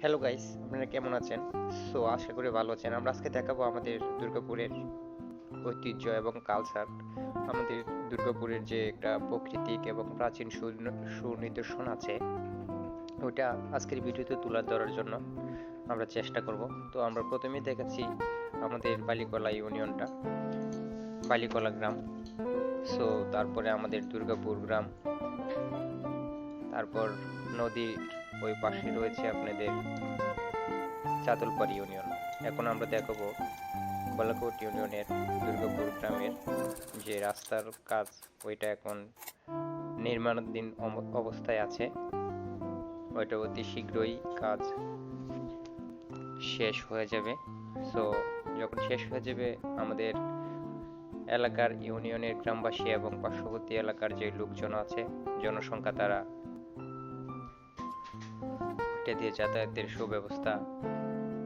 Hello guys আপনারা কেমন আছেন? সো আশা করি ভালো আছেন। আমরা আজকে দেখাবো আমাদের দুর্গাপুরের ঐতিহ্য এবং কালচার আমাদের দুর্গাপুরের যে একটা প্রাকৃতিক এবং প্রাচীন সুন- সুনিদর্শন আছে, ওইটা আজকের ভিডিওতে তুলে ধরার জন্য আমরা চেষ্টা করব। তো আমরা প্রথমেই দেখাচ্ছি আমাদের বালিকলা ইউনিয়নটা, বালিকলা গ্রাম। সো তারপরে আমাদের দুর্গাপুর গ্রাম, তারপর নদীর ওই পাশে রয়েছে আপনাদের চাতলপাড়ি ইউনিয়ন। এখন আমরা দেখাবো বালাকোট ইউনিয়নের দুর্গাপুর গ্রামের যে রাস্তার কাজ ওইটা এখন নির্মাণাধীন অবস্থায় আছে। ওইটা অতি শীঘ্রই কাজ শেষ হয়ে যাবে। সো যখন শেষ হয়ে যাবে আমাদের এলাকার ইউনিয়নের গ্রামবাসী এবং পার্শ্ববর্তী এলাকার যে লোকজন আছে জনসংখ্যা তারা এটা দিয়ে যাতায়াতের সুব্যবস্থা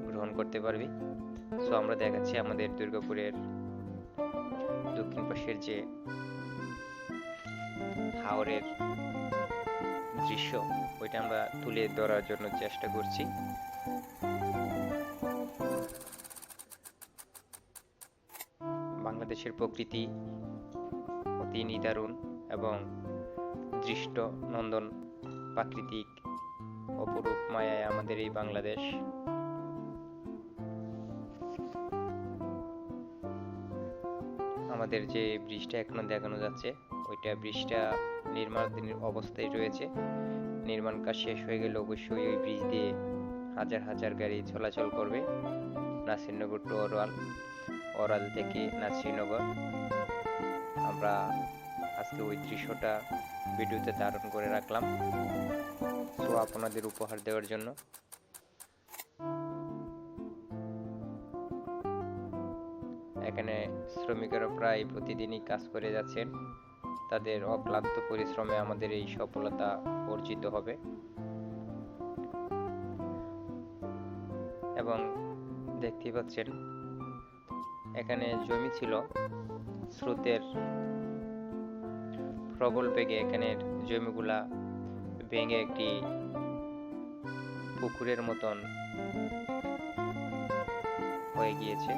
গ্রহণ করতে পারবি। সো আমরা দেখাচ্ছি আমাদের দুর্গাপুরের দক্ষিণ পাশের যে হাওরের দৃশ্য, ওইটা আমরা তুলে ধরার জন্য চেষ্টা করছি। বাংলাদেশের প্রকৃতি অতি নিদারুণ এবং দৃষ্ট, নন্দন প্রাকৃতিক অপরূপ মায়ায় আমাদের এই বাংলাদেশ। আমাদের যে ব্রিজটা এখনও দেখানো যাচ্ছে, ওইটা ব্রিজটা নির্মাণাধীন অবস্থায় রয়েছে। নির্মাণ কাজ শেষ হয়ে গেলে অবশ্যই ওই ব্রিজ দিয়ে হাজার হাজার গাড়ি চলাচল করবে। নাসিরনগর টু ওরাল ওরাল থেকে নাসিরনগর। আমরা আজকে ওই দৃশ্যটা ভিডিওতে ধারণ করে রাখলাম। তো আপনাদের উপহার দেওয়ার জন্য। এখানে শ্রমিকেরা প্রায় প্রতিদিনই কাজ করে যাচ্ছেন। তাদের অক্লান্ত পরিশ্রমে আমাদের এই সফলতা অর্জিত হবে। এবং দেখতেই পাচ্ছেন, এখানে জমি ছিল, স্রোতের প্রবল বেগে এখানের জমিগুলা ভেঙে একটি পুকুরের মতন হয়ে গিয়েছে।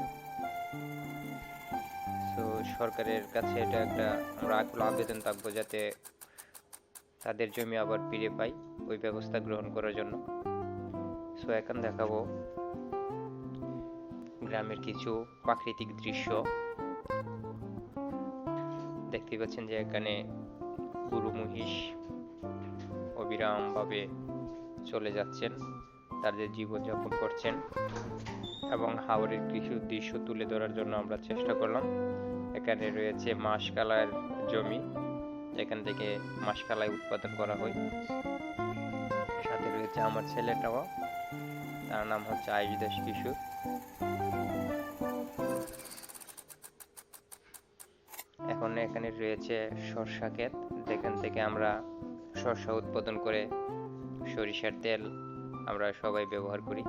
তো সরকারের কাছে এটা একটা আমরা আবেদন থাকব যাতে তাদের জমি আবার ফিরে পাই ওই ব্যবস্থা গ্রহণ করার জন্য। সো এখন দেখাবো গ্রামের কিছু প্রাকৃতিক দৃশ্য। দেখতে পাচ্ছেন যে এখানে গুরু মহিষ অবিরামভাবে চলে যাচ্ছেন, তাদের জীবনযাপন করছেন এবং হাওরের কিছু দৃশ্য তুলে ধরার জন্য আমরা চেষ্টা করলাম। এখানে রয়েছে মাসকালার জমি এখান থেকে মাসকালাই উৎপাদন করা হয়। সাথে রয়েছে আমার ছেলেটাও, তার নাম হচ্ছে আয়ুদাস কিশোর। এখন এখানে রয়েছে সরষা ক্ষেত। যেখান থেকে আমরা সরষা উৎপাদন করে সরিষার তেল আমরা সবাই ব্যবহার করি।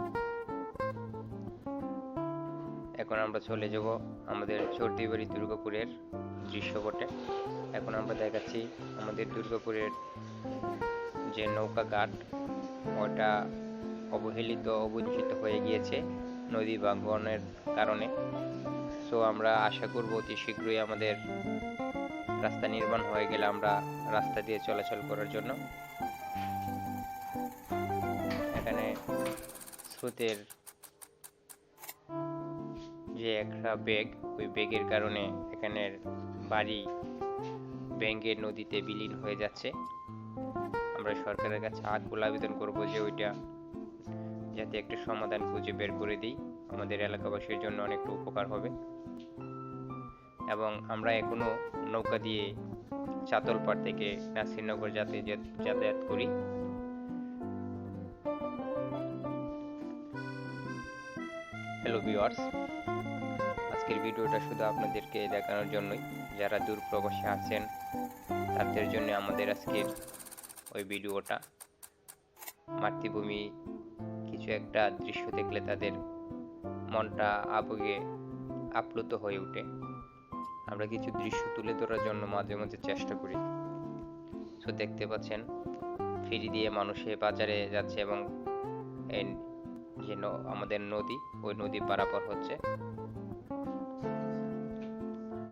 এখন আমরা চলে যাব আমাদের চর্দিবাড়ি দুর্গাপুরের দৃশ্যপটে এখন আমরা দেখাচ্ছি আমাদের দুর্গাপুরের যে নৌকা ঘাট, ওটা অবহেলিত অবঞ্চিত হয়ে গিয়েছে নদী ভাঙ্গনের কারণে। সো আমরা আশা করব অতি শীঘ্রই আমাদের রাস্তা নির্মাণ হয়ে গেলে আমরা রাস্তা দিয়ে চলাচল করার জন্য এখানে স্রোতের যে একটা বেগ, ওই বেগের কারণে এখানের বাড়ি ব্যাঙ্গে নদীতে বিলীন হয়ে যাচ্ছে। আমরা সরকারের কাছে আকুল আবেদন করব যে ওইটা যাতে একটা সমাধান খুঁজে বের করে দিই। আমাদের এলাকাবাসীর জন্য অনেকটা উপকার হবে। এবং আমরা এখনও নৌকা দিয়ে চাতলপাড় থেকে নাসিরনগর যাতে যাতায়াত করি। হ্যালো ভিউয়ার্স আজকের ভিডিওটা শুধু আপনাদেরকে দেখানোর জন্যই। যারা দূর প্রবাসে আছেন, তাদের জন্য আমাদের আজকের ওই ভিডিওটা। মাতৃভূমি কিছু একটা দৃশ্য দেখলে তাদের মনটা আবেগে আপ্লুত হয়ে ওঠে। আমরা কিছু দৃশ্য তুলে ধরার জন্য মাঝে মাঝে চেষ্টা করি। তো দেখতে পাচ্ছেন, ফেরি দিয়ে মানুষে বাজারে যাচ্ছে এবং যে আমাদের নদী, ওই নদী পারাপার হচ্ছে।